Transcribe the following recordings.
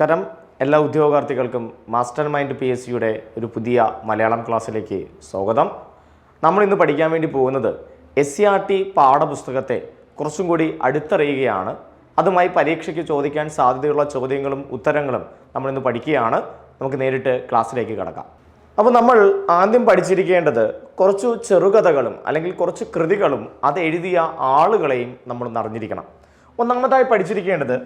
നമസ്കാരം. എല്ലാ ഉദ്യോഗാർത്ഥികൾക്കും മാസ്റ്റർ മൈൻഡ് പി എസ് സിയുടെ ഒരു പുതിയ മലയാളം ക്ലാസ്സിലേക്ക് സ്വാഗതം. നമ്മൾ ഇന്ന് പഠിക്കാൻ വേണ്ടി പോകുന്നത് എസ് സി ആർ ടി പാഠപുസ്തകത്തെ കുറച്ചും കൂടി അടുത്തറിയുകയാണ്. അതുമായി പരീക്ഷയ്ക്ക് ചോദിക്കാൻ സാധ്യതയുള്ള ചോദ്യങ്ങളും ഉത്തരങ്ങളും നമ്മൾ ഇന്ന് പഠിക്കുകയാണ്. നമുക്ക് നേരിട്ട് ക്ലാസ്സിലേക്ക് കടക്കാം. അപ്പോൾ നമ്മൾ ആദ്യം പഠിച്ചിരിക്കേണ്ടത് കുറച്ച് ചെറുകഥകളും അല്ലെങ്കിൽ കുറച്ച് കൃതികളും അത് എഴുതിയ ആളുകളെയും നമ്മൾ അറിഞ്ഞിരിക്കണം. ഒന്നാമതായി പഠിച്ചിരിക്കേണ്ടത്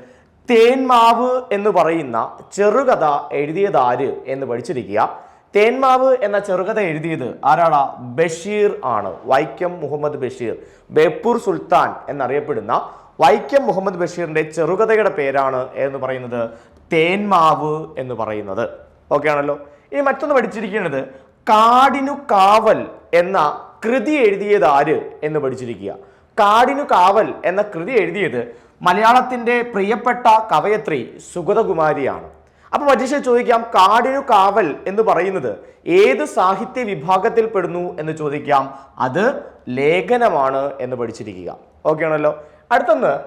തേന്മാവ് എന്ന് പറയുന്ന ചെറുകഥ എഴുതിയത് ആര് എന്ന് പഠിച്ചിരിക്കുക. തേന്മാവ് എന്ന ചെറുകഥ എഴുതിയത് ആരാടാ? ബഷീർ ആണ്. വൈക്കം മുഹമ്മദ് ബഷീർ. ബേപ്പൂർ സുൽത്താൻ എന്നറിയപ്പെടുന്ന വൈക്കം മുഹമ്മദ് ബഷീറിന്റെ ചെറുകഥയുടെ പേരാണ് എന്ന് പറയുന്നത് തേന്മാവ് എന്ന് പറയുന്നത്. ഓക്കെ ആണല്ലോ? ഇനി മറ്റൊന്ന് പഠിച്ചിരിക്കുന്നത് കാടിനു കാവൽ എന്ന കൃതി എഴുതിയത് ആര് എന്ന് പഠിച്ചിരിക്കുക. കാടിനു കാവൽ എന്ന കൃതി എഴുതിയത് മലയാളത്തിന്റെ പ്രിയപ്പെട്ട കവയത്രി സുഗതകുമാരിയാണ്. അപ്പോൾ പരീക്ഷ ചോദിക്കാം കാടിനു കാവൽ എന്ന് പറയുന്നത് ഏത് സാഹിത്യ വിഭാഗത്തിൽ പെടുന്നു എന്ന് ചോദിക്കാം. അത് ലേഖനമാണ് എന്ന് പഠിച്ചിരിക്കുക. ഓക്കെ ആണല്ലോ? അടുത്തൊന്ന്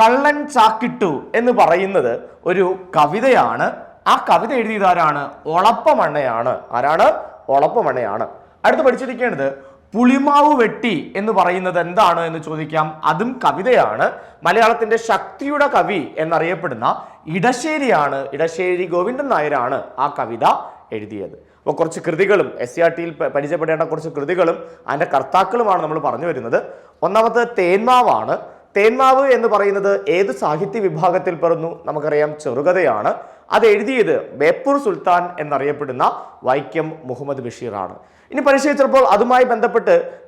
കള്ളൻ ചാക്കിട്ടു എന്ന് പറയുന്നത് ഒരു കവിതയാണ്. ആ കവിത എഴുതിയത് ആരാണ്? ഒളപ്പമണ്ണയാണ്. ആരാണ്? ഒളപ്പമണ്ണയാണ്. അടുത്ത് പഠിച്ചിരിക്കേണ്ടത് പുളിമാവ് വെട്ടി എന്ന് പറയുന്നത് എന്താണ് എന്ന് ചോദിക്കാം. അതും കവിതയാണ്. മലയാളത്തിന്റെ ശക്തിയുടെ കവി എന്നറിയപ്പെടുന്ന ഇടശ്ശേരിയാണ് ഇടശ്ശേരി ഗോവിന്ദൻ നായരാണ് ആ കവിത എഴുതിയത്. അപ്പോൾ കുറച്ച് കൃതികളും എസ് സി ആർ ടിയിൽ പരിചയപ്പെടേണ്ട കുറച്ച് കൃതികളും അതിന്റെ കർത്താക്കളുമാണ് നമ്മൾ പറഞ്ഞു വരുന്നത്. ഒന്നാമത്തെ തേന്മാവാണ് തേന്മാവ് എന്ന് പറയുന്നത് ഏത് സാഹിത്യ വിഭാഗത്തിൽ പെടുന്നു നമുക്കറിയാം ചെറുകഥയാണ്. അത് എഴുതിയത് ബേപ്പൂർ സുൽത്താൻ എന്നറിയപ്പെടുന്ന വൈക്കം മുഹമ്മദ് ബഷീറാണ്. ഇനി പരിശീലിച്ചപ്പോൾ അതുമായി ബന്ധപ്പെട്ട്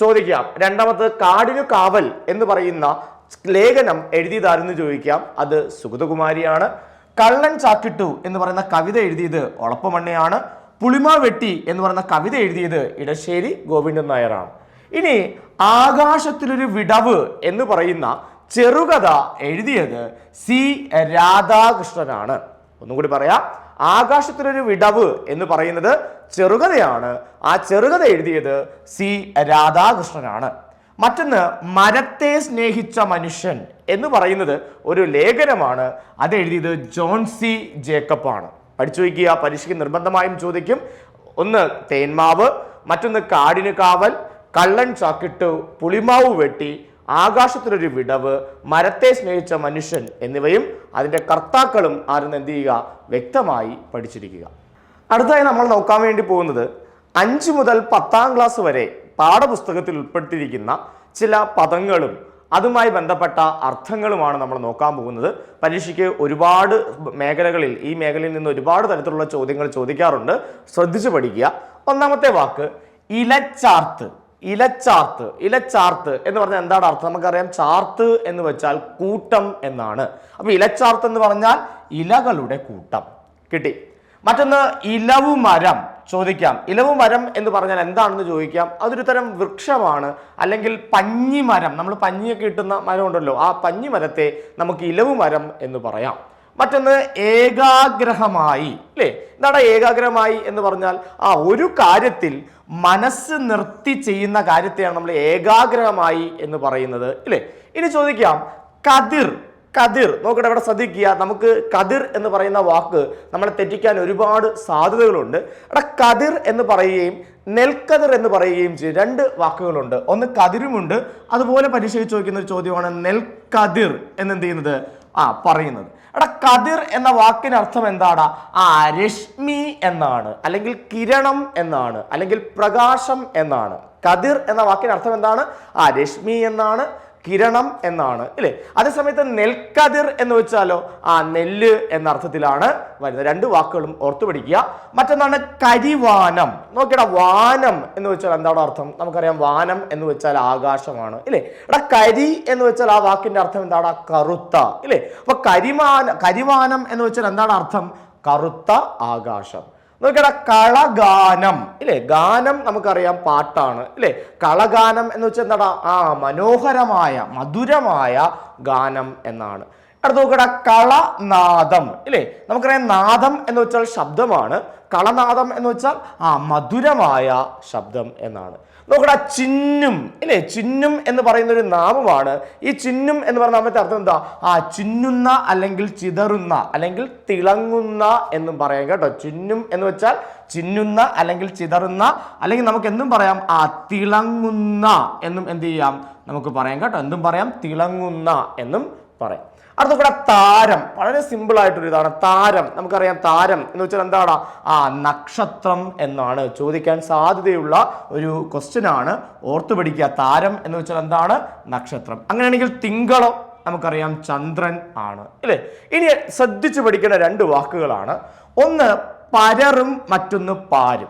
ചോദിക്കാം. രണ്ടാമത് കാടിനു കാവൽ എന്ന് പറയുന്ന ലേഖനം എഴുതിയതാരെന്ന് ചോദിക്കാം. അത് സുഗതകുമാരിയാണ്. കള്ളൻ ചാക്കിട്ടു എന്ന് പറയുന്ന കവിത എഴുതിയത് ഒളപ്പമണ്ണയാണ്. പുളിമാ വെട്ടി എന്ന് പറയുന്ന കവിത എഴുതിയത് ഇടശ്ശേരി ഗോവിന്ദൻ നായരാണ്. ഇനി ആകാശത്തിലൊരു വിടവ് എന്ന് പറയുന്ന ചെറുകഥ എഴുതിയത് സി രാധാകൃഷ്ണനാണ്. ഒന്നുകൂടി പറയാം. ആകാശത്തിലൊരു വിടവ് എന്ന് പറയുന്നത് ചെറുകഥയാണ്. ആ ചെറുകഥ എഴുതിയത് സി രാധാകൃഷ്ണനാണ്. മറ്റൊന്ന് മരത്തെ സ്നേഹിച്ച മനുഷ്യൻ എന്ന് പറയുന്നത് ഒരു ലേഖനമാണ്. അത് എഴുതിയത് ജോൺ സി ജേക്കബ് ആണ് പഠിച്ചു വയ്ക്കുക പരീക്ഷയ്ക്ക് നിർബന്ധമായും ചോദിക്കും. ഒന്ന് തേന്മാവ് മറ്റൊന്ന് കാടിന് കാവൽ. കള്ളൻ ചാക്കിട്ടു പുളിമാവ് വെട്ടി. ആകാശത്തിലൊരു വിടവ് മരത്തെ സ്നേഹിച്ച മനുഷ്യൻ എന്നിവയും അതിന്റെ കർത്താക്കളും ആരും എന്ത് ചെയ്യുക? വ്യക്തമായി പഠിച്ചിരിക്കുക. അടുത്തതായി നമ്മൾ നോക്കാൻ വേണ്ടി പോകുന്നത് അഞ്ച് മുതൽ പത്താം ക്ലാസ് വരെ പാഠപുസ്തകത്തിൽ ഉൾപ്പെടുത്തിയിരിക്കുന്ന ചില പദങ്ങളും അതുമായി ബന്ധപ്പെട്ട അർത്ഥങ്ങളുമാണ് നമ്മൾ നോക്കാൻ പോകുന്നത്. പരീക്ഷയ്ക്ക് ഒരുപാട് മേഖലകളിൽ ഈ മേഖലയിൽ നിന്ന് ഒരുപാട് തരത്തിലുള്ള ചോദ്യങ്ങൾ ചോദിക്കാറുണ്ട്. ശ്രദ്ധിച്ചു പഠിക്കുക. ഒന്നാമത്തെ വാക്ക് ഇലച്ചാർത്ത്. ഇലച്ചാർത്ത് ഇലച്ചാർത്ത് എന്ന് പറഞ്ഞാൽ എന്താണ് അർത്ഥം? നമുക്കറിയാം ചാർത്ത് എന്ന് വെച്ചാൽ കൂട്ടം എന്നാണ്. അപ്പൊ ഇലച്ചാർത്ത് എന്ന് പറഞ്ഞാൽ ഇലകളുടെ കൂട്ടം. കിട്ടി. മറ്റൊന്ന് ഇലവു മരം ചോദിക്കാം. ഇലവു മരം എന്ന് പറഞ്ഞാൽ എന്താണെന്ന് ചോദിക്കാം? അതൊരു തരം വൃക്ഷമാണ്. അല്ലെങ്കിൽ പഞ്ഞിമരം. നമ്മൾ പഞ്ഞിയൊക്കെ കിട്ടുന്ന മരം ഉണ്ടല്ലോ ആ പഞ്ഞിമരത്തെ നമുക്ക് ഇലവു മരം എന്ന് പറയാം. മറ്റൊന്ന് ഏകാഗ്രഹമായി. അല്ലേ എന്താണ് ഏകാഗ്രഹമായി എന്ന് പറഞ്ഞാൽ ആ ഒരു കാര്യത്തിൽ മനസ്സ് നിർത്തി ചെയ്യുന്ന കാര്യത്തെയാണ് നമ്മൾ ഏകാഗ്രഹമായി എന്ന് പറയുന്നത്. ഇല്ലേ ഇനി ചോദിക്കാം കതിർ കതിർ. നോക്കട്ടെ ഇവിടെ ശ്രദ്ധിക്കുക. നമുക്ക് കതിർ എന്ന് പറയുന്ന വാക്ക് നമ്മളെ തെറ്റിക്കാൻ ഒരുപാട് സാധ്യതകളുണ്ട്. ഇവിടെ കതിർ എന്ന് പറയുകയും നെൽക്കതിർ എന്ന് പറയുകയും ചെയ്യും. രണ്ട് വാക്കുകളുണ്ട്. ഒന്ന് കതിരുമുണ്ട്. അതുപോലെ പരിശോധിച്ച് നോക്കുന്ന ഒരു ചോദ്യമാണ് നെൽക്കതിർ എന്നെന്ത് ചെയ്യുന്നത്? ആ പറയുന്നത്. എടാ കതിർ എന്ന വാക്കിന് അർത്ഥം എന്താടാ? ആ രശ്മി എന്നാണ്. അല്ലെങ്കിൽ കിരണം എന്നാണ്. അല്ലെങ്കിൽ പ്രകാശം എന്നാണ്. കതിർ എന്ന വാക്കിന് അർത്ഥം എന്താണ്? ആ രശ്മി എന്നാണ്. കിരണം എന്നാണ് അല്ലേ അതേസമയത്ത് നെൽക്കതിർ എന്ന് വെച്ചാലോ? ആ നെല്ല് എന്ന അർത്ഥത്തിലാണ് വരുന്നത്. രണ്ട് വാക്കുകളും ഓർത്തു പഠിക്കുക. മറ്റൊന്നാണ് കരിവാനം. നോക്കിയടാ വാനം എന്ന് വെച്ചാൽ എന്താണ് അർത്ഥം? നമുക്കറിയാം വാനം എന്ന് വെച്ചാൽ ആകാശമാണ് ഇല്ലേ? എടാ കരി എന്ന് വെച്ചാൽ ആ വാക്കിന്റെ അർത്ഥം എന്താണ്? കറുത്ത ഇല്ലേ? അപ്പൊ കരിമാന കരിവാനം എന്ന് വെച്ചാൽ എന്താണ് അർത്ഥം? കറുത്ത ആകാശം. നോക്കിയടാ കളഗാനം. ഇല്ലേ? ഗാനം നമുക്കറിയാം പാട്ടാണ്. ഇല്ലേ? കളഗാനം എന്ന് വെച്ചാൽ എന്താടാ? ആ മനോഹരമായ മധുരമായ ഗാനം എന്നാണ്. അടുത്ത് നോക്കടാ കളനാദം. ഇല്ലേ? നമുക്കറിയാം നാദം എന്ന് വെച്ചാൽ ശബ്ദമാണ്. കളനാദം എന്ന് വെച്ചാൽ ആ മധുരമായ ശബ്ദം എന്നാണ്. നോക്കടാ ചിന്നും ഇല്ലേ? ചിന്നും എന്ന് പറയുന്ന ഒരു നാമമാണ്. ഈ ചിന്നും എന്ന് പറഞ്ഞ നാമത്തെ അർത്ഥം എന്താ? ആ ചിന്നുന്ന അല്ലെങ്കിൽ ചിതറുന്ന അല്ലെങ്കിൽ തിളങ്ങുന്ന എന്നും പറയാം കേട്ടോ. ചിന്നും എന്ന് വെച്ചാൽ ചിന്നുന്ന അല്ലെങ്കിൽ ചിതറുന്ന അല്ലെങ്കിൽ നമുക്ക് എന്തും പറയാം? ആ തിളങ്ങുന്ന എന്നും എന്ത് ചെയ്യാം? നമുക്ക് പറയാം കേട്ടോ. എന്തും പറയാം? തിളങ്ങുന്ന എന്നും പറയാം. അടുത്ത കൂടെ താരം. വളരെ സിമ്പിൾ ആയിട്ടൊരു ഇതാണ്. താരം. നമുക്കറിയാം താരം എന്ന് വെച്ചാൽ എന്താണ്? ആ നക്ഷത്രം എന്നാണ് ചോദിക്കാൻ സാധ്യതയുള്ള ഒരു ക്വസ്റ്റ്യൻ ആണ്. ഓർത്തു പഠിക്കുക. താരം എന്ന് വെച്ചാൽ എന്താണ്? നക്ഷത്രം. അങ്ങനെയാണെങ്കിൽ തിങ്കളോ നമുക്കറിയാം ചന്ദ്രൻ ആണ്. അല്ലേ? ഇനി ശ്രദ്ധിച്ചു പഠിക്കേണ്ട രണ്ട് വാക്കുകളാണ്. ഒന്ന് പരറും മറ്റൊന്ന് പാരും.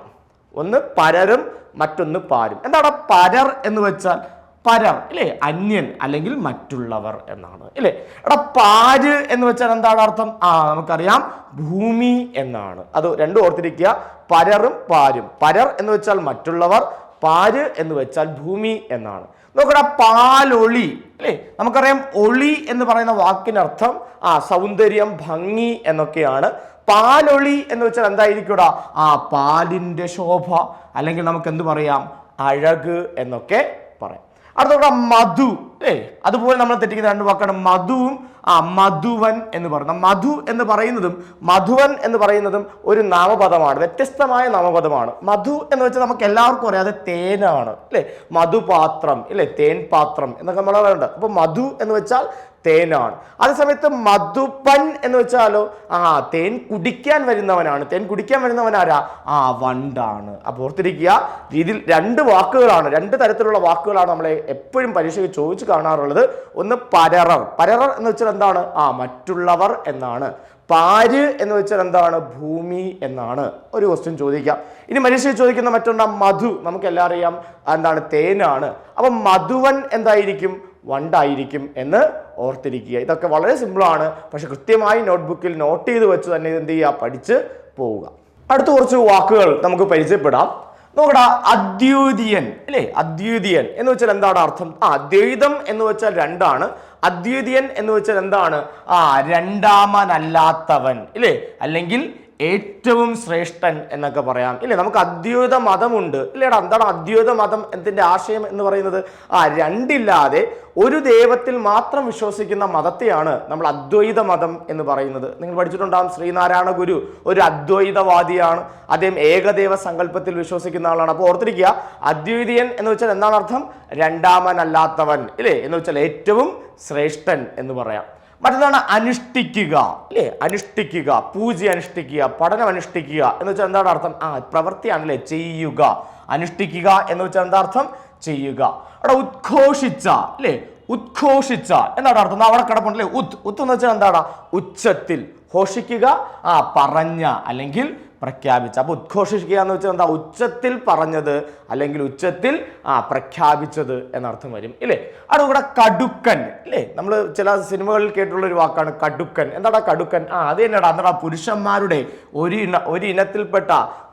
ഒന്ന് പരരും മറ്റൊന്ന് പാരും. എന്താണ്? പരർ എന്ന് വെച്ചാൽ പരർ ഇല്ലേ? അന്യൻ അല്ലെങ്കിൽ മറ്റുള്ളവർ എന്നാണ് ഇല്ലേ? എടാ പാര് എന്ന് വെച്ചാൽ എന്താണ് അർത്ഥം? ആ നമുക്കറിയാം ഭൂമി എന്നാണ്. അത് രണ്ടും ഓർത്തിരിക്കുക. പരറും പാരും. പരർ എന്ന് വെച്ചാൽ മറ്റുള്ളവർ പാര് എന്ന് വെച്ചാൽ ഭൂമി എന്നാണ്. നോക്കടാ പാലൊളി അല്ലേ നമുക്കറിയാം ഒളി എന്ന് പറയുന്ന വാക്കിനർത്ഥം ആ സൗന്ദര്യം ഭംഗി എന്നൊക്കെയാണ്. പാലൊളി എന്ന് വെച്ചാൽ എന്തായിരിക്കൂടാ? ആ പാലിന്റെ ശോഭ അല്ലെങ്കിൽ നമുക്ക് എന്ത് പറയാം? അഴക് എന്നൊക്കെ പറയാം. അടുത്ത മധു. ഏ അതുപോലെ നമ്മൾ തെറ്റിക്കുന്ന രണ്ട് വാക്കാണ് മധുവും ആ മധുവൻ എന്ന് പറയുന്നത്. മധു എന്ന് പറയുന്നതും മധുവൻ എന്ന് പറയുന്നതും ഒരു നാമപദമാണ് വ്യത്യസ്തമായ നാമപദമാണ്. മധു എന്ന് വെച്ചാൽ നമുക്ക് എല്ലാവർക്കും അറിയാം അത് തേനാണ് അല്ലേ? മധുപാത്രം ഇല്ലേ? തേൻപാത്രം എന്നൊക്കെ നമ്മൾ പറയുന്നുണ്ട്. അപ്പോൾ മധു എന്ന് വെച്ചാൽ തേനാണ്. അതേസമയത്ത് മധുപ്പൻ എന്ന് വെച്ചാലോ ആ തേൻ കുടിക്കാൻ വരുന്നവനാണ്. തേൻ കുടിക്കാൻ വരുന്നവനാരാ ആ വണ്ടാണ്. അപ്പോൾ ഓർത്തിരിക്കുക ഇതിൽ രണ്ട് വാക്കുകളാണ് രണ്ട് തരത്തിലുള്ള വാക്കുകളാണ് നമ്മളെ എപ്പോഴും പരീക്ഷയ്ക്ക് ചോദിച്ചു കാണാറുള്ളത്. ഒന്ന് പരറർ. പരറർ എന്ന് വെച്ചാൽ എന്താണ്? ആ മറ്റുള്ളവർ എന്നാണ്. പാര് എന്ന് വെച്ചാൽ എന്താണ്? ഭൂമി എന്നാണ്. ഒരു ക്വസ്റ്റ്യൻ ചോദിക്കാം. ഇനി മനുഷ്യർ ചോദിക്കുന്ന മറ്റൊന്നാ മധു. നമുക്ക് എല്ലാം അറിയാം എന്താണ്? തേനാണ്. അപ്പം മധുവൻ എന്തായിരിക്കും? വണ്ടായിരിക്കും എന്ന് ഓർത്തിരിക്കുക. ഇതൊക്കെ വളരെ സിമ്പിളാണ് പക്ഷെ കൃത്യമായി നോട്ട്ബുക്കിൽ നോട്ട് ചെയ്ത് വെച്ച് തന്നെ ഇത് എന്ത് ചെയ്യുക? പഠിച്ച് പോവുക. അടുത്ത കുറച്ച് വാക്കുകൾ നമുക്ക് പരിചയപ്പെടാം. നോക്കടാ അദ്വൈതീയൻ അല്ലേ? അദ്വൈതീയൻ എന്ന് വെച്ചാൽ എന്താണ് അർത്ഥം? ആ ദ്വൈതം എന്ന് വെച്ചാൽ രണ്ടാണ്. അദ്വൈതീയൻ എന്ന് വെച്ചാൽ എന്താണ്? ആ രണ്ടാമനല്ലാത്തവൻ ഇല്ലേ? അല്ലെങ്കിൽ ഏറ്റവും ശ്രേഷ്ഠൻ എന്നൊക്കെ പറയാം. ഇല്ലേ? നമുക്ക് അദ്വൈത മതമുണ്ട്. ഇല്ലേടാ എന്താണ് അദ്വൈത മതം എന്തിന്റെ ആശയം എന്ന് പറയുന്നത്? ആ രണ്ടില്ലാതെ ഒരു ദൈവത്തിൽ മാത്രം വിശ്വസിക്കുന്ന മതത്തെയാണ് നമ്മൾ അദ്വൈത മതം എന്ന് പറയുന്നത്. നിങ്ങൾ പഠിച്ചിട്ടുണ്ടാകും ശ്രീനാരായണ ഗുരു ഒരു അദ്വൈതവാദിയാണ്. അദ്ദേഹം ഏകദൈവ സങ്കല്പത്തിൽ വിശ്വസിക്കുന്ന ആളാണ്. അപ്പോൾ ഓർത്തിരിക്കുക അദ്വൈതിയൻ എന്ന് വെച്ചാൽ എന്താണ് അർത്ഥം? രണ്ടാമനല്ലാത്തവൻ. ഇല്ലേ? എന്ന് വെച്ചാൽ ഏറ്റവും ശ്രേഷ്ഠൻ എന്ന് പറയാം. മറ്റൊന്നാണ് അനുഷ്ഠിക്കുക അല്ലേ? അനുഷ്ഠിക്കുക പൂജ അനുഷ്ഠിക്കുക പഠനം അനുഷ്ഠിക്കുക എന്ന് വെച്ചാൽ എന്താണ് അർത്ഥം? ആ പ്രവൃത്തിയാണല്ലേ ചെയ്യുക. അനുഷ്ഠിക്കുക എന്ന് വെച്ചാൽ എന്താ അർത്ഥം? ചെയ്യുക. അവിടെ ഉദ്ഘോഷിച്ച അല്ലേ? ഉദ്ഘോഷിച്ച എന്താണ് അർത്ഥം. അവിടെ കിടപ്പുണ്ടല്ലേ? ഉത് ഉത്ത് എന്ന് വെച്ചാൽ എന്താണ്? ഉച്ചത്തിൽ. ഘോഷിക്കുക ആ പറഞ്ഞ അല്ലെങ്കിൽ പ്രഖ്യാപിച്ച. അപ്പൊ ഉദ്ഘോഷിക്കുക എന്ന് വെച്ചാൽ എന്താ? ഉച്ചത്തിൽ പറഞ്ഞത് അല്ലെങ്കിൽ ഉച്ചത്തിൽ ആ പ്രഖ്യാപിച്ചത് എന്നർത്ഥം വരും. ഇല്ലേ? അവിടെ ഇവിടെ കടുക്കൻ. ഇല്ലേ? നമ്മൾ ചില സിനിമകളിൽ കേട്ടുള്ള ഒരു വാക്കാണ് കടുക്കൻ. എന്താടാ കടുക്കൻ? ആ അത് തന്നെടാ. എന്താടാ? പുരുഷന്മാരുടെ ഒരു ഇന ഒരു ഇനത്തിൽപ്പെട്ട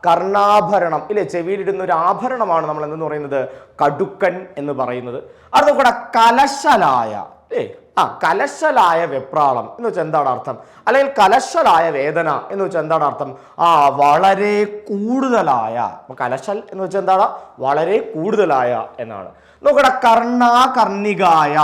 കർണാഭരണം. ഇല്ലേ? ചെവിയിലിടുന്ന ഒരു ആഭരണമാണ് നമ്മൾ എന്തെന്ന് പറയുന്നത്? കടുക്കൻ എന്ന് പറയുന്നത്. അവിടെ കൂടെ കലശലായ. ഏ ആ കലശലായ വെപ്രാളം എന്ന് വെച്ചാൽ എന്താണ് അർത്ഥം? അല്ലെങ്കിൽ കലശലായ വേദന എന്ന് വെച്ചാൽ എന്താണ് അർത്ഥം? ആ വളരെ കൂടുതലായ കലശൽ എന്ന് വെച്ചാൽ എന്താണ്? വളരെ കൂടുതലായ എന്നാണ്. നോക്കട കർണാകർണികായ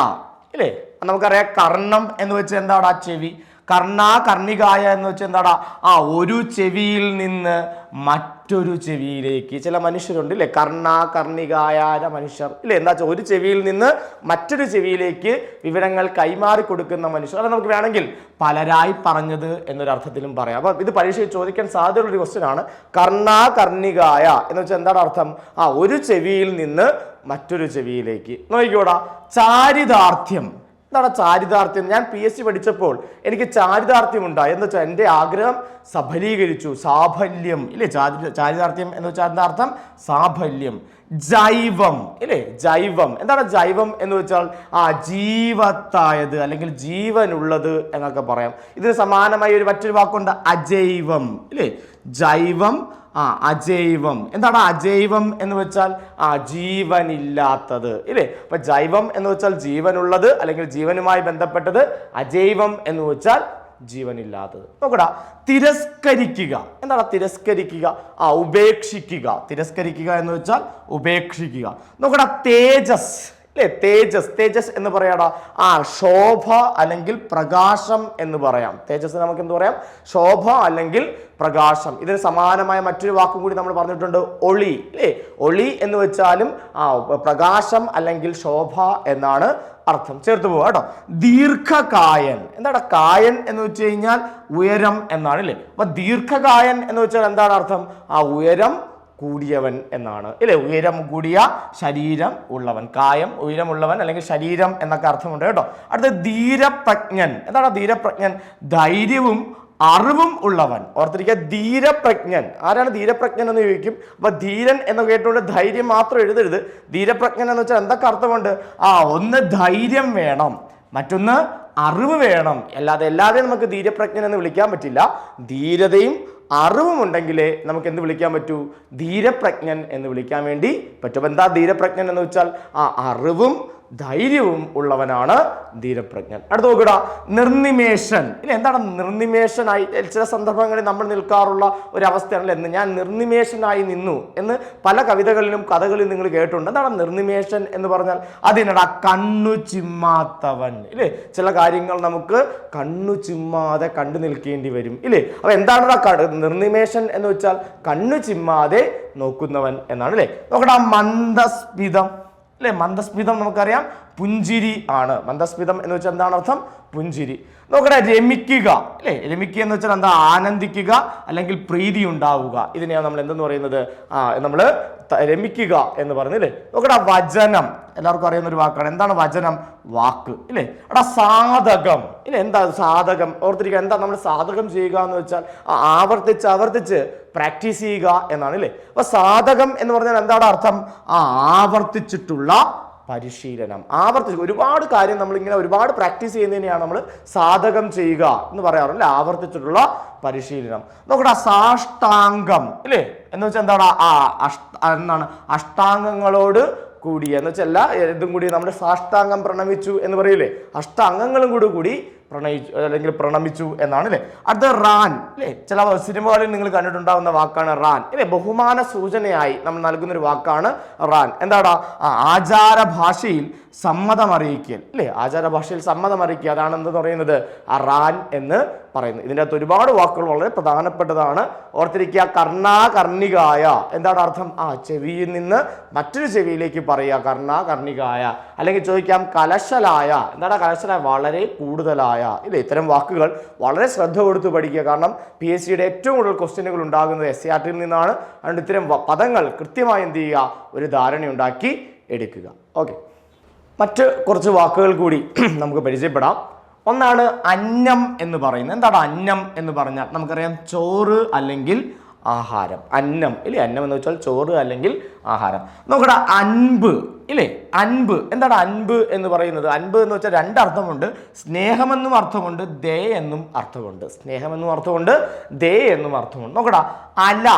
അല്ലേ നമുക്കറിയാം കർണം എന്ന് വെച്ചാൽ എന്താണ് ആ ചെവി? കർണാ കർണികായ എന്ന് വെച്ചാൽ എന്താടാ? ആ ഒരു ചെവിയിൽ നിന്ന് മറ്റൊരു ചെവിയിലേക്ക്. ചില മനുഷ്യരുണ്ട് ഇല്ലേ കർണാ കർണികായ മനുഷ്യർ. ഇല്ലേ? എന്താ വെച്ചാൽ ഒരു ചെവിയിൽ നിന്ന് മറ്റൊരു ചെവിയിലേക്ക് വിവരങ്ങൾ കൈമാറി കൊടുക്കുന്ന മനുഷ്യർ. അത് നമുക്ക് വേണമെങ്കിൽ പലരായി പറഞ്ഞത് എന്നൊരർത്ഥത്തിലും പറയാം. അപ്പൊ ഇത് പരീക്ഷയിൽ ചോദിക്കാൻ സാധ്യതയുള്ള ഒരു ക്വസ്റ്റ്യൻ ആണ്. കർണാ കർണികായ എന്ന് വെച്ചാൽ എന്താണ് അർത്ഥം? ആ ഒരു ചെവിയിൽ നിന്ന് മറ്റൊരു ചെവിയിലേക്ക്. നോക്കിക്കോടാ. ചാരിതാർത്ഥ്യം. എന്താണ് ചാരിതാർത്ഥ്യം? ഞാൻ പി എസ് സി പഠിച്ചപ്പോൾ എനിക്ക് ചാരിതാർത്ഥ്യം ഉണ്ടായി എന്ന് വെച്ചാൽ എന്റെ ആഗ്രഹം സഫലീകരിച്ചു. സാഫല്യം. ഇല്ലേ? ചാരി ചാരിതാർത്ഥ്യം എന്ന് വെച്ചാൽ എന്താ അർത്ഥം? സാഫല്യം. ജൈവം. ഇല്ലേ? ജൈവം. എന്താണ് ജൈവം എന്ന് വെച്ചാൽ? ആ ജീവത്തായത് അല്ലെങ്കിൽ ജീവനുള്ളത് എന്നൊക്കെ പറയാം. ഇതിന് സമാനമായി ഒരു മറ്റൊരു വാക്കുണ്ട് അജൈവം. ഇല്ലേ? ജൈവം ആ അജൈവം. എന്താണ് അജൈവം എന്ന് വെച്ചാൽ? ആ ജീവനില്ലാത്തത് ഇല്ലേ? അപ്പൊ ജൈവം എന്ന് വെച്ചാൽ ജീവനുള്ളത് അല്ലെങ്കിൽ ജീവനുമായി ബന്ധപ്പെട്ടത് അജൈവം എന്ന് വെച്ചാൽ ജീവനില്ലാത്തത്. നോക്കടാ തിരസ്കരിക്കുക. എന്താണ് തിരസ്കരിക്കുക? ആ ഉപേക്ഷിക്കുക. തിരസ്കരിക്കുക എന്ന് വെച്ചാൽ ഉപേക്ഷിക്കുക. നോക്കടാ തേജസ്. അല്ലേ? തേജസ്. തേജസ് എന്ന് പറയാടാ. ആ ശോഭ അല്ലെങ്കിൽ പ്രകാശം എന്ന് പറയാം. തേജസ് നമുക്ക് എന്ത് പറയാം? ശോഭ അല്ലെങ്കിൽ പ്രകാശം. ഇതിന് സമാനമായ മറ്റൊരു വാക്കും കൂടി നമ്മൾ പറഞ്ഞിട്ടുണ്ട്. ഒളി. അല്ലേ? ഒളി എന്ന് വെച്ചാലും ആ പ്രകാശം അല്ലെങ്കിൽ ശോഭ എന്നാണ് അർത്ഥം. ചേർത്ത് പോവുക കേട്ടോ. ദീർഘകായൻ. എന്താണ് കായൻ എന്ന് വെച്ച് കഴിഞ്ഞാൽ ഉയരം എന്നാണ് അല്ലേ? അപ്പൊ ദീർഘകായൻ എന്ന് വെച്ചാൽ എന്താണ് അർത്ഥം? ആ ഉയരം കൂടിയവൻ എന്നാണ്. ഇല്ലേ? ഉയരം കൂടിയ ശരീരം ഉള്ളവൻ. കായം ഉയരമുള്ളവൻ അല്ലെങ്കിൽ ശരീരം എന്നൊക്കെ അർത്ഥമുണ്ട് കേട്ടോ. അടുത്ത ധീരപ്രജ്ഞൻ. എന്താണ് ധീരപ്രജ്ഞൻ? ധൈര്യവും അറിവും ഉള്ളവൻ. ഓർത്തിരിക്കുക ധീരപ്രജ്ഞൻ. ആരാണ് ധീരപ്രജ്ഞൻ എന്ന് ചോദിക്കും? അപ്പൊ ധീരൻ എന്ന് കേട്ടുകൊണ്ട് ധൈര്യം മാത്രം എഴുതരുത്. ധീരപ്രജ്ഞൻ എന്ന് വെച്ചാൽ എന്തൊക്കെ അർത്ഥമുണ്ട്? ആ ഒന്ന് ധൈര്യം വേണം. മറ്റൊന്ന് അറിവ് വേണം. അല്ലാതെ എല്ലാവരെയും നമുക്ക് ധീരപ്രജ്ഞൻ എന്ന് വിളിക്കാൻ പറ്റില്ല. ധീരതയും അറിവും ഉണ്ടെങ്കിലേ നമുക്ക് എന്ത് വിളിക്കാൻ പറ്റൂ? ധീരപ്രജ്ഞൻ എന്ന് വിളിക്കാൻ വേണ്ടി പറ്റും. എന്താ ധീരപ്രജ്ഞൻ എന്ന് വെച്ചാൽ ആ അറിവും ധൈര്യവും ഉള്ളവനാണ് ധീരപ്രജ്ഞൻ. അടുത്ത നോക്കുക നിർനിമേഷൻ. ഇനി എന്താണ് നിർനിമേഷനായി? ചില സന്ദർഭങ്ങളിൽ നമ്മൾ നിൽക്കാറുള്ള ഒരു അവസ്ഥയാണല്ലോ എന്ന്. ഞാൻ നിർനിമേഷനായി നിന്നു എന്ന് പല കവിതകളിലും കഥകളിലും നിങ്ങൾ കേട്ടിട്ടുണ്ട്. എന്താണ് നിർനിമേഷൻ എന്ന് പറഞ്ഞാൽ? അതിനടാ കണ്ണു ചിമ്മാത്തവൻ. ഇല്ലേ? ചില കാര്യങ്ങൾ നമുക്ക് കണ്ണു ചിമ്മാതെ കണ്ടു നിൽക്കേണ്ടി വരും. ഇല്ലേ? അപ്പൊ എന്താണ് നിർനിമേഷൻ എന്ന് വെച്ചാൽ കണ്ണു ചിമ്മാതെ നോക്കുന്നവൻ എന്നാണ് അല്ലേ നോക്കടാ മന്ദസ്മിതം. അല്ലേ? മന്ദസ്മിതം നമുക്കറിയാം. പുഞ്ചിരി ആണ്. മന്ദസ്മിതം എന്ന് വെച്ചാൽ എന്താണ് അർത്ഥം? പുഞ്ചിരി. നോക്കട്ടെ രമിക്കുക. അല്ലേ? രമിക്കുക എന്ന് വെച്ചാൽ എന്താ? ആനന്ദിക്കുക അല്ലെങ്കിൽ പ്രീതി ഉണ്ടാവുക. ഇതിനെയാണ് നമ്മൾ എന്തെന്ന് പറയുന്നത്? ആ നമ്മൾ രമിക്കുക എന്ന് പറഞ്ഞില്ലേ നോക്കട്ടെ വചനം. എല്ലാവർക്കും അറിയുന്ന ഒരു വാക്കാണ്. എന്താണ് വചനം? വാക്ക് ഇല്ലേ എടാ സാധകം. ഇല്ലേ? എന്താ സാധകം? ഓർത്തിരിക്കുക എന്താ നമ്മൾ സാധകം ചെയ്യുക എന്ന് വെച്ചാൽ ആവർത്തിച്ച് ആവർത്തിച്ച് പ്രാക്ടീസ് ചെയ്യുക എന്നാണ് ഇല്ലേ അപ്പൊ സാധകം എന്ന് പറഞ്ഞാൽ എന്താണ് അർത്ഥം? ആ ആവർത്തിച്ചിട്ടുള്ള പരിശീലനം. ആവർത്തിച്ച് ഒരുപാട് കാര്യം നമ്മൾ ഇങ്ങനെ ഒരുപാട് പ്രാക്ടീസ് ചെയ്യുന്നതിനെയാണ് നമ്മൾ സാധകം ചെയ്യുക എന്ന് പറയാറുണ്ട്. ആവർത്തിച്ചിട്ടുള്ള പരിശീലനം. നോക്കട്ടെ സാഷ്ടാംഗം. ഇല്ലേ? എന്ന് വെച്ചാൽ എന്താണ്? ആ എന്താണ്? അഷ്ടാംഗങ്ങളോട് കൂടി എന്ന് വെച്ചാൽ എല്ലാ ഇതും കൂടി നമ്മുടെ സാഷ്ടാംഗം പ്രണമിച്ചു എന്ന് പറയില്ലേ അഷ്ടാംഗങ്ങളും കൂടി കൂടി പ്രണയിച്ചു അല്ലെങ്കിൽ പ്രണമിച്ചു എന്നാണ് അല്ലേ അടുത്ത റാൻ അല്ലേ ചില സിനിമകളിൽ നിങ്ങൾ കണ്ടിട്ടുണ്ടാവുന്ന വാക്കാണ് റാൻ. അല്ലേ ബഹുമാന സൂചനയായി നമ്മൾ നൽകുന്ന ഒരു വാക്കാണ് റാൻ. എന്താടാ? ആചാര ഭാഷയിൽ സമ്മതം അറിയിക്കൽ അല്ലേ ആചാര ഭാഷയിൽ സമ്മതം അറിയിക്കുക അതാണ് എന്തെന്ന് പറയുന്നത്? റാൻ എന്ന് പറയുന്നത്. ഇതിന്റെ അകത്ത് ഒരുപാട് വാക്കുകൾ വളരെ പ്രധാനപ്പെട്ടതാണ്. ഓർത്തിരിക്കുക കർണാകർണികായ. എന്താണ് അർത്ഥം? ആ ചെവിയിൽ നിന്ന് മറ്റൊരു ചെവിയിലേക്ക് പറയുക. കർണാകർണികായ. അല്ലെങ്കിൽ ചോദിക്കാം കലശലായ. എന്താണ് കലശലായ? വളരെ കൂടുതലായ ഇല്ലേ ഇത്തരം വാക്കുകൾ വളരെ ശ്രദ്ധ കൊടുത്ത് പഠിക്കുക. കാരണം പി എസ് സിയുടെ ഏറ്റവും കൂടുതൽ ക്വസ്റ്റ്യനുകൾ ഉണ്ടാകുന്നത് എസ് സി ആർ ടിയിൽ നിന്നാണ്. അതുകൊണ്ട് ഇത്തരം പദങ്ങൾ കൃത്യമായി എന്ത് ചെയ്യുക? ഒരു ധാരണയുണ്ടാക്കി എടുക്കുക. ഓക്കെ മറ്റ് കുറച്ച് വാക്കുകൾ കൂടി നമുക്ക് പരിചയപ്പെടാം. ഒന്നാണ് അന്നം എന്ന് പറയുന്നത്. എന്താണ് അന്നം എന്ന് പറഞ്ഞാൽ നമുക്കറിയാം ചോറ് അല്ലെങ്കിൽ ആഹാരം. അന്നം ഇല്ലേ? അന്നം എന്ന് വെച്ചാൽ ചോറ് അല്ലെങ്കിൽ ആഹാരം. നോക്കടാ അൻപ് ഇല്ലേ? അൻപ്. എന്താണ് അൻപ് എന്ന് പറയുന്നത്? അൻപ് എന്ന് വെച്ചാൽ രണ്ടർത്ഥമുണ്ട്. സ്നേഹമെന്നും അർത്ഥമുണ്ട് ദേ എന്നും അർത്ഥമുണ്ട്. സ്നേഹമെന്നും അർത്ഥമുണ്ട് ദേ എന്നും അർത്ഥമുണ്ട്. നോക്കടാ അല.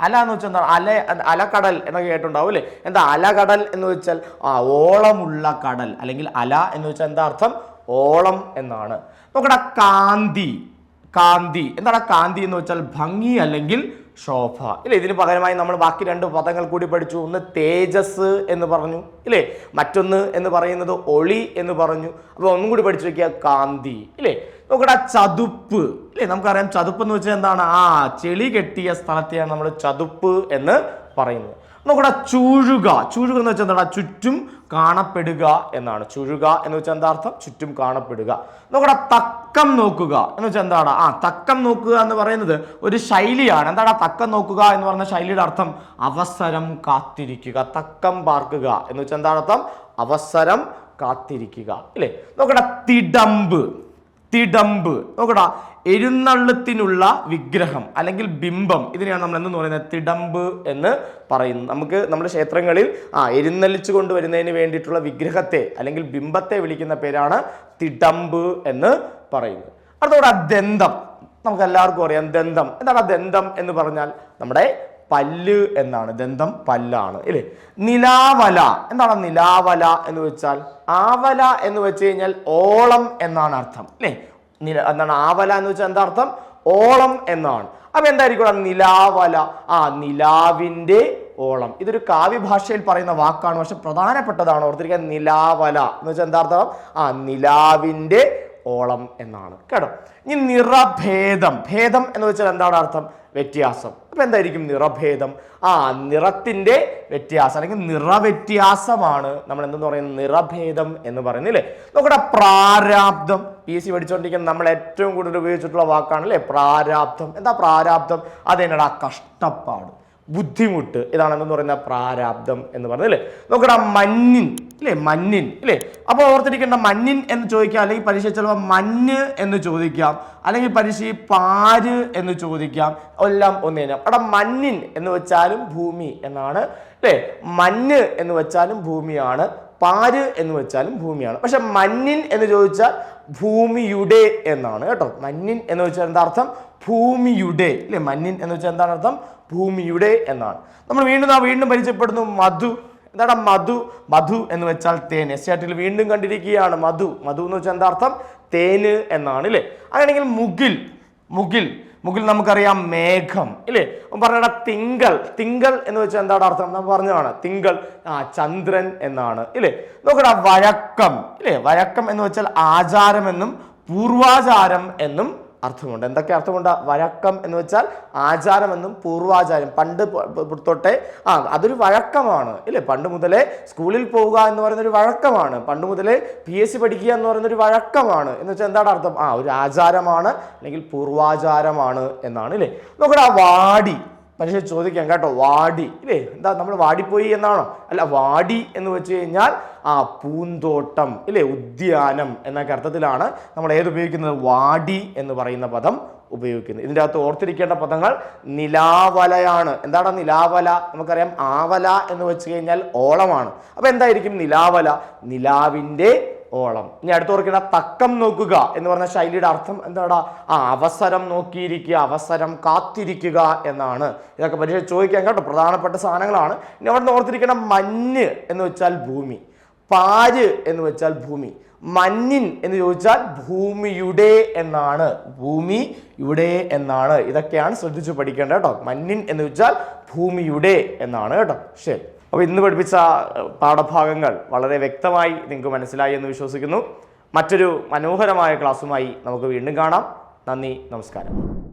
അല എന്ന് വെച്ചാൽ എന്താണ് അല അലക്കടൽ എന്നൊക്കെ കേട്ടുണ്ടാവും അല്ലേ എന്താ അലകടൽ എന്ന് വെച്ചാൽ ആ ഓളമുള്ള കടൽ. അല്ലെങ്കിൽ അല എന്ന് വെച്ചാൽ എന്താ അർത്ഥം? ഓളം എന്നാണ്. നോക്കടാ കാന്തി. കാന്തി. എന്താണ് കാന്തി എന്ന് വെച്ചാൽ ഭംഗി അല്ലെങ്കിൽ ശോഭ. ഇല്ലേ? ഇതിന് പകരമായി നമ്മൾ ബാക്കി രണ്ട് പദങ്ങൾ കൂടി പഠിച്ചു. ഒന്ന് തേജസ് എന്ന് പറഞ്ഞു. ഇല്ലേ? മറ്റൊന്ന് എന്ന് പറയുന്നത് ഒളി എന്ന് പറഞ്ഞു. അപ്പോൾ ഒന്നും കൂടി പഠിച്ചു വെക്കുക കാന്തി. ഇല്ലേ? നോക്കടാ ചതുപ്പ്. അല്ലേ നമുക്കറിയാം ചതുപ്പ് എന്ന് വെച്ചാൽ എന്താണ്? ആ ചെളി കെട്ടിയ സ്ഥലത്തെയാണ് നമ്മൾ ചതുപ്പ് എന്ന് പറയുന്നത്. നോക്കട്ടെ ചൂഴുക. ചൂഴുക എന്ന് വെച്ചാൽ എന്താണ് ചുറ്റും കാണപ്പെടുക എന്നാണ്. ചുഴുക എന്ന് വെച്ചാൽ എന്താ അർത്ഥം? ചുറ്റും കാണപ്പെടുക. നോക്കടാ തക്കം നോക്കുക എന്ന് വെച്ചാൽ എന്താണ്? ആ തക്കം നോക്കുക എന്ന് പറയുന്നത് ഒരു ശൈലിയാണ്. എന്താണ് തക്കം നോക്കുക എന്ന് പറഞ്ഞ ശൈലിയുടെ അർത്ഥം? അവസരം കാത്തിരിക്കുക. തക്കം പാർക്കുക എന്ന് വെച്ചാൽ എന്താണ് അർത്ഥം? അവസരം കാത്തിരിക്കുക. അല്ലേ? നോക്കടാ തിടമ്പ്. തിടമ്പ്. നോക്കടാ എഴുന്നള്ളത്തിനുള്ള വിഗ്രഹം അല്ലെങ്കിൽ ബിംബം ഇതിനെയാണ് നമ്മൾ എന്തെന്ന് പറയുന്നത്? തിടമ്പ് എന്ന് പറയുന്നത്. നമുക്ക് നമ്മുടെ ക്ഷേത്രങ്ങളിൽ ആ എഴുന്നള്ളിച്ചു കൊണ്ടുവരുന്നതിന് വേണ്ടിയിട്ടുള്ള വിഗ്രഹത്തെ അല്ലെങ്കിൽ ബിംബത്തെ വിളിക്കുന്ന പേരാണ് തിടമ്പ് എന്ന് പറയുന്നത്. അടുത്തോടെ ദന്തം. നമുക്ക് എല്ലാവർക്കും അറിയാം ദന്തം. എന്താണ് ദന്തം എന്ന് പറഞ്ഞാൽ നമ്മുടെ പല്ല് എന്നാണ്. ദന്തം പല്ലാണ്. ഇല്ലേ? നിലാവല. എന്താണ് നിലാവല എന്ന് വെച്ചാൽ? ആവല എന്ന് വെച്ച് കഴിഞ്ഞാൽ ഓളം എന്നാണ് അർത്ഥം. അല്ലേ നില എന്താണ് ആവല എന്ന് വെച്ചാൽ എന്താ അർത്ഥം? ഓളം എന്നാണ്. അപ്പൊ എന്തായിരിക്കും? നിലാവല. ആ നിലാവിന്റെ ഓളം. ഇതൊരു കാവ്യഭാഷയിൽ പറയുന്ന വാക്കാണ്. പക്ഷെ പ്രധാനപ്പെട്ടതാണ് ഓർത്തിരിക്കാൻ നിലാവല എന്ന് വെച്ചാൽ എന്താ അർത്ഥം? ആ നിലാവിന്റെ ഓളം എന്നാണ്. കേട്ടോ? ഇനി നിറഭേദം. ഭേദം എന്ന് വെച്ചാൽ എന്താണ് അർത്ഥം? വ്യത്യാസം. അപ്പൊ എന്തായിരിക്കും നിറഭേദം? ആ നിറത്തിന്റെ വ്യത്യാസം അല്ലെങ്കിൽ നിറവ്യത്യാസമാണ്. നമ്മൾ എന്തെന്ന് പറയുന്നത് നിറഭേദം എന്ന് പറയുന്നില്ലേ നോക്കട്ടെ പ്രാരാബ്ദം. പി എസ് സി പഠിച്ചുകൊണ്ടിരിക്കുന്ന നമ്മൾ ഏറ്റവും കൂടുതൽ ഉപയോഗിച്ചിട്ടുള്ള വാക്കാണല്ലേ? പ്രാരാബ്ദം. എന്താ പ്രാരാബ്ദം? അതെന്നടാ കഷ്ടപ്പാട്. ബുദ്ധിമുട്ട്. ഇതാണ് എന്ന് പറയുന്ന പ്രാരാബ്ദം എന്ന് പറഞ്ഞത് അല്ലേ? നോക്കടാ മഞ്ഞിൻ അല്ലേ? മഞ്ഞിൻ അല്ലേ? അപ്പോൾ ഓർത്തിരിക്കേണ്ട മഞ്ഞിൻ എന്ന് ചോദിക്കാം അല്ലെങ്കിൽ പരീക്ഷ ചിലപ്പോൾ മഞ്ഞ് എന്ന് ചോദിക്കാം അല്ലെങ്കിൽ പരീക്ഷ പാര് എന്ന് ചോദിക്കാം എല്ലാം ഒന്ന് തന്നെ അവിടെ മഞ്ഞിൻ എന്ന് വെച്ചാലും ഭൂമി എന്നാണ് അല്ലേ? മഞ്ഞ് എന്ന് വെച്ചാലും ഭൂമിയാണ് പാര് എന്ന് വെച്ചാലും ഭൂമിയാണ്. പക്ഷെ മഞ്ഞിൻ എന്ന് ചോദിച്ചാൽ ഭൂമിയുടെ എന്നാണ് കേട്ടോ. മഞ്ഞിൻ എന്ന് വെച്ചാൽ എന്താ അർത്ഥം? ഭൂമിയുടെ. അല്ലേ മഞ്ഞിൻ എന്ന് വെച്ചാൽ എന്താണ് അർത്ഥം? ഭൂമിയുടെ എന്നാണ്. നമ്മൾ വീണ്ടും ആ വീണ്ടും പരിചയപ്പെടുന്നു മധു. എന്താണ് മധു? മധു എന്ന് വെച്ചാൽ തേൻ. എസ് ആറ്റിൽ വീണ്ടും കണ്ടിരിക്കുകയാണ് മധു. മധു എന്ന് വെച്ചാൽ എന്താ അർത്ഥം? തേന് എന്നാണ് അല്ലേ അങ്ങനെയെങ്കിൽ മുഗിൽ മുകിൽ മുകിൽ നമുക്കറിയാം മേഘം. ഇല്ലേ? പറഞ്ഞ തിങ്കൾ. തിങ്കൾ എന്ന് വെച്ചാൽ എന്താണ് അർത്ഥം? നമ്മൾ പറഞ്ഞതാണ്. തിങ്കൾ ആ ചന്ദ്രൻ എന്നാണ്. ഇല്ലേ? നോക്കടാ വഴക്കം. ഇല്ലേ? വഴക്കം എന്ന് വെച്ചാൽ ആചാരം എന്നും പൂർവാചാരം എന്നും അർത്ഥമുണ്ട്. എന്തൊക്കെ അർത്ഥമുണ്ട്? വഴക്കം എന്ന് വെച്ചാൽ ആചാരമെന്നും പൂർവാചാരം. പണ്ട് തൊട്ടേ ആ അതൊരു വഴക്കമാണ്. ഇല്ലേ? പണ്ട് മുതലേ സ്കൂളിൽ പോവുക എന്ന് പറയുന്ന ഒരു വഴക്കമാണ്. പണ്ട് മുതലേ പി എസ് സി പഠിക്കുക എന്ന് പറയുന്ന ഒരു വഴക്കമാണ്. എന്ന് വെച്ചാൽ എന്താണ് അർത്ഥം? ആ ഒരു ആചാരമാണ് അല്ലെങ്കിൽ പൂർവാചാരമാണ് എന്നാണ് ഇല്ലേ? ആ വാടി. മനുഷ്യൻ ചോദിക്കാം കേട്ടോ വാടി. ഇല്ലേ? എന്താ നമ്മൾ വാടിപ്പോയി എന്നാണോ? അല്ല വാടി എന്ന് വെച്ച് കഴിഞ്ഞാൽ ആ പൂന്തോട്ടം ഇല്ലേ? ഉദ്യാനം എന്നൊക്കെ അർത്ഥത്തിലാണ് നമ്മൾ ഏത് ഉപയോഗിക്കുന്നത്? വാടി എന്ന് പറയുന്ന പദം ഉപയോഗിക്കുന്നത്. ഇതിന്റെ അകത്ത് ഓർത്തിരിക്കേണ്ട പദങ്ങൾ നിലാവലയാണ്. എന്താണ് നിലാവല? നമുക്കറിയാം ആവല എന്ന് വെച്ച് കഴിഞ്ഞാൽ ഓളമാണ്. അപ്പോൾ എന്തായിരിക്കും നിലാവല? നിലാവിന്റെ ഓളം. ഇനി അടുത്ത് ഓർക്കേണ്ട തക്കം നോക്കുക എന്ന് പറഞ്ഞ ശൈലിയുടെ അർത്ഥം എന്താടാ? ആ അവസരം നോക്കിയിരിക്കുക അവസരം കാത്തിരിക്കുക എന്നാണ്. ഇതൊക്കെ പരീക്ഷ ചോദിക്കാൻ കേട്ടോ. പ്രധാനപ്പെട്ട സാധനങ്ങളാണ്. ഇനി അവിടെ നിന്ന് മഞ്ഞ് എന്ന് വെച്ചാൽ ഭൂമി. പാര് എന്ന് വെച്ചാൽ ഭൂമി. മഞ്ഞിൻ എന്ന് ചോദിച്ചാൽ ഭൂമിയുടെ എന്നാണ്. ഭൂമി ഭൂമിയുടെ എന്നാണ്. ഇതൊക്കെയാണ് ശ്രദ്ധിച്ചു പഠിക്കേണ്ടത് കേട്ടോ. മഞ്ഞിൻ എന്ന് വെച്ചാൽ ഭൂമിയുടെ എന്നാണ് കേട്ടോ. ശരി. അപ്പോൾ ഇന്ന് പഠിപ്പിച്ച പാഠഭാഗങ്ങൾ വളരെ വ്യക്തമായി നിങ്ങൾക്ക് മനസ്സിലായി എന്ന് വിശ്വസിക്കുന്നു. മറ്റൊരു മനോഹരമായ ക്ലാസ്സുമായി നമുക്ക് വീണ്ടും കാണാം. നന്ദി നമസ്കാരം.